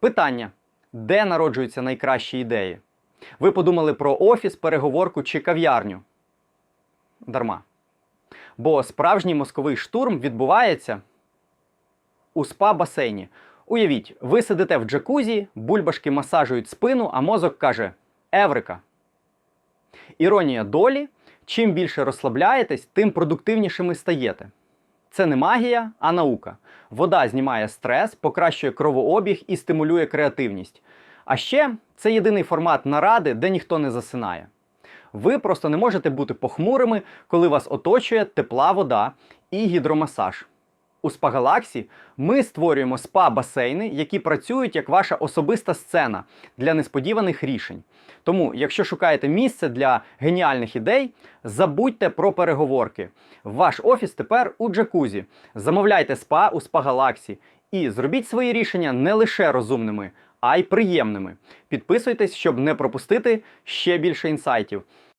Питання: де народжуються найкращі ідеї? Ви подумали про офіс, переговорку чи кав'ярню? Дарма. Бо справжній мозковий штурм відбувається у спа-басейні. Уявіть, ви сидите в джакузі, бульбашки масажують спину, а мозок каже Еврика. Іронія долі: чим більше розслабляєтесь, тим продуктивнішими стаєте. Це не магія, а наука. Вода знімає стрес, покращує кровообіг і стимулює креативність. А ще це єдиний формат наради, де ніхто не засинає. Ви просто не можете бути похмурими, коли вас оточує тепла вода і гідромасаж. У Спагалаксі ми створюємо спа-басейни, які працюють як ваша особиста сцена для несподіваних рішень. Тому, якщо шукаєте місце для геніальних ідей, забудьте про переговорки. Ваш офіс тепер у джакузі. Замовляйте спа у Спагалаксі і зробіть свої рішення не лише розумними, а й приємними. Підписуйтесь, щоб не пропустити ще більше інсайтів.